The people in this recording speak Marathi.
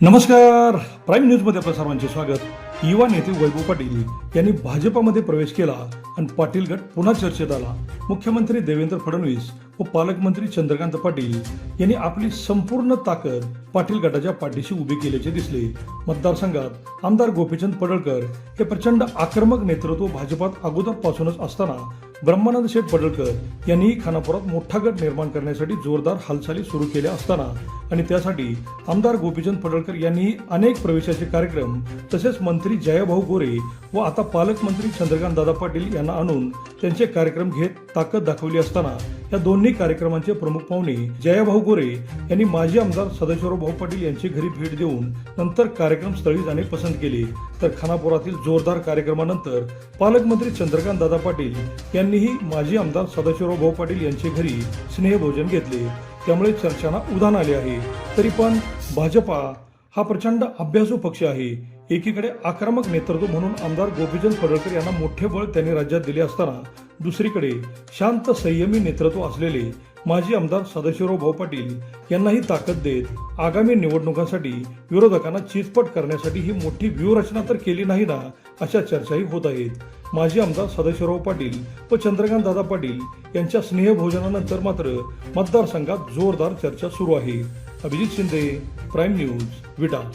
नमस्कार. प्राईम न्यूजमध्ये आपलं सर्वांचे स्वागत. युवा नेते वैभव पाटील यांनी भाजपामध्ये प्रवेश केला आणि पाटील गट पुन्हा चर्चेत आला. मुख्यमंत्री देवेंद्र फडणवीस व पालकमंत्री चंद्रकांत पाटील यांनी आपली संपूर्ण ताकद पाटील गटाच्या पाठीशी उभी केल्याचे दिसले. मतदारसंघात आमदार गोपीचंद पडळकर हे प्रचंड आक्रमक नेतृत्व भाजपात अगोदरपासूनच असताना ब्रह्मानंद शेठ पडळकर यांनीही खानापुरात मोठा गट निर्माण करण्यासाठी जोरदार हालचाली सुरू केल्या असताना आणि त्यासाठी आमदार गोपीचंद पडळकर यांनीही अनेक प्रवेशाचे कार्यक्रम तसेच मंत्री जयाभाऊ गोरे व आता पालकमंत्री चंद्रकांत दादा पाटील यांना आणून त्यांचे कार्यक्रम घेत ताकद दाखवली असताना या दोन्ही कार्यक्रमांचे प्रमुख पाहुणे जयाभाऊ गोरे यांनी माजी आमदार सदाशिवराव भाऊ पाटील यांची घरी भेट देऊन नंतर कार्यक्रम स्थळी जाणे पसंत केले. तर खानापुरातील जोरदार कार्यक्रमानंतर पालकमंत्री चंद्रकांत दादा पाटील यांनीही माजी आमदार सदाशिवराव भाऊ पाटील यांचे घरी स्नेहभोजन घेतले. त्यामुळे चर्चांना उधाण आले आहे. तरी पण भाजपा हा प्रचंड अभ्यासू पक्ष आहे. एकीकडे आक्रमक नेतृत्व म्हणून आमदार गोपीचंद पडळकर यांना मोठे बळ त्यांनी राज्यात दिले असताना दुसरीकडे शांत संयमी नेतृत्व असलेले माजी आमदार सदाशिवराव भाऊ पाटील यांनाही ताकद देत आगामी निवडणुकांसाठी विरोधकांना चितपट करण्यासाठी ही मोठी व्यूहरचना तर केली नाही ना अशा चर्चाही होत आहेत. माजी आमदार सदाशिवराव पाटील व चंद्रकांत दादा पाटील यांच्या स्नेहभोजनानंतर मात्र मतदारसंघात जोरदार चर्चा सुरू आहे. Abhijit Shinde prime news Vita.